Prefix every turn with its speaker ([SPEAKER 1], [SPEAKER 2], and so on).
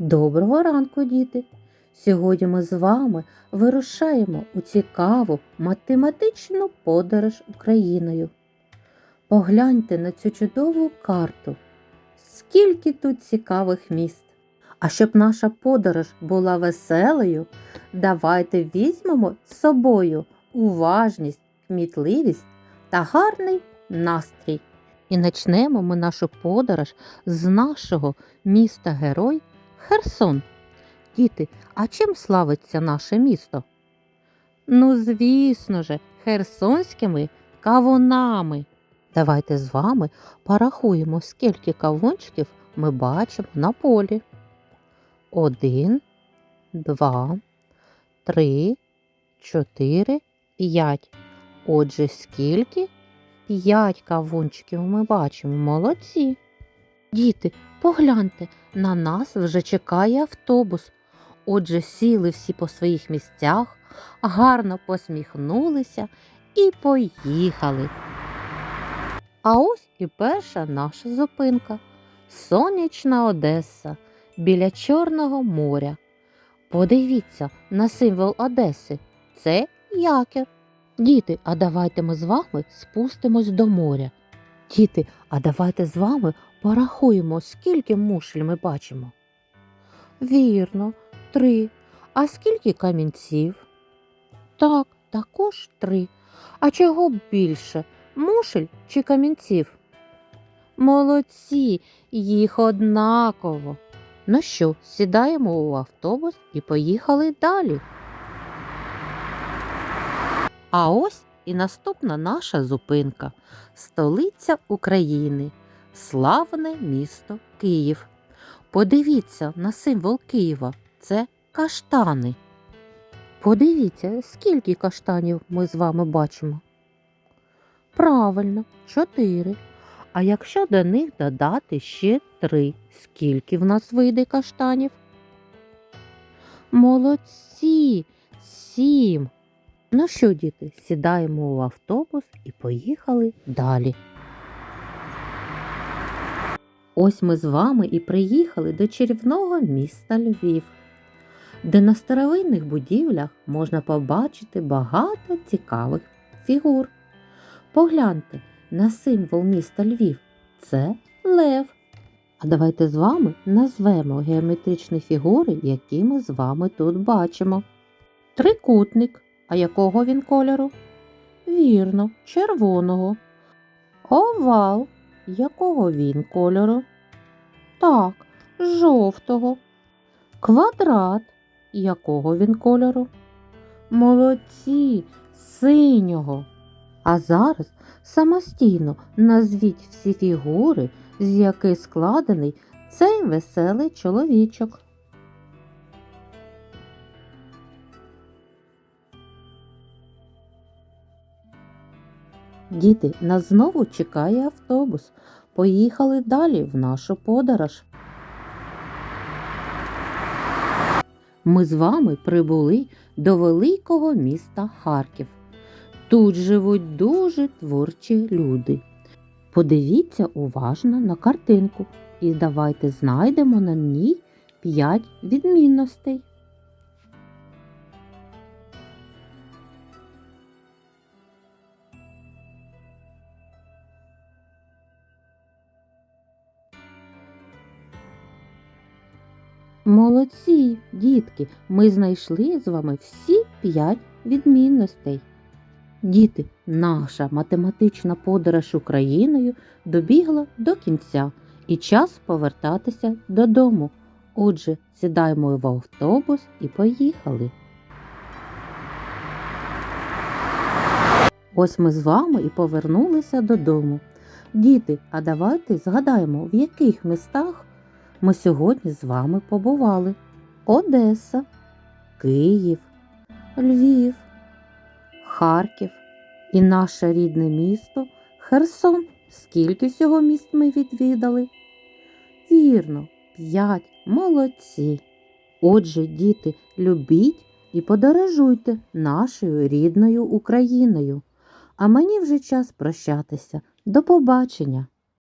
[SPEAKER 1] Доброго ранку, діти! Сьогодні ми з вами вирушаємо у цікаву математичну подорож Україною. Погляньте на цю чудову карту. Скільки тут цікавих міст! А щоб наша подорож була веселою, давайте візьмемо з собою уважність, кмітливість та гарний настрій. І почнемо ми нашу подорож з нашого міста Герой Херсон. Діти, а чим славиться наше місто? Ну, звісно же, херсонськими кавунами. Давайте з вами порахуємо, скільки кавунчиків ми бачимо на полі. Один, два, три, чотири, п'ять. Отже, скільки? П'ять кавунчиків ми бачимо. Молодці. Діти, погляньте, на нас вже чекає автобус. Отже, сіли всі по своїх місцях, гарно посміхнулися і поїхали. А ось і перша наша зупинка сонячна Одеса біля Чорного моря. Подивіться на символ Одеси. Це якір. Діти, а давайте ми з вами спустимось до моря. Діти, а давайте з вами порахуємо, скільки мушель ми бачимо. Вірно, три. А скільки камінців? Так, також три. А чого більше? Мушель чи камінців? Молодці, їх однаково. Ну що, сідаємо у автобус і поїхали далі. А ось і наступна наша зупинка столиця України, славне місто Київ. Подивіться на символ Києва це каштани. Подивіться, скільки каштанів ми з вами бачимо. Правильно, чотири. А якщо до них додати ще три, скільки в нас вийде каштанів? Молодці, сім. Ну що, діти, сідаємо у автобус і поїхали далі. Ось ми з вами і приїхали до чарівного міста Львів, де на старовинних будівлях можна побачити багато цікавих фігур. Погляньте на символ міста Львів це лев. А давайте з вами назвемо геометричні фігури, які ми з вами тут бачимо. Трикутник. А якого він кольору? Вірно, червоного. Овал. Якого він кольору? Так, жовтого. Квадрат. Якого він кольору? Молодці, синього. А зараз самостійно назвіть всі фігури, з яких складений цей веселий чоловічок. Діти, нас знову чекає автобус. Поїхали далі в нашу подорож. Ми з вами прибули до великого міста Харків. Тут живуть дуже творчі люди. Подивіться уважно на картинку і давайте знайдемо на ній 5 відмінностей. Молодці, дітки, ми знайшли з вами всі п'ять відмінностей. Діти, наша математична подорож Україною добігла до кінця і час повертатися додому. Отже, сідаємо в автобус і поїхали. Ось ми з вами і повернулися додому. Діти, а давайте згадаємо, в яких містах ми сьогодні з вами побували: Одеса, Київ, Львів, Харків і наше рідне місто Херсон. Скільки всього міст ми відвідали? Вірно, п'ять молодці. Отже, діти, любіть і подорожуйте нашою рідною Україною. А мені вже час прощатися. До побачення!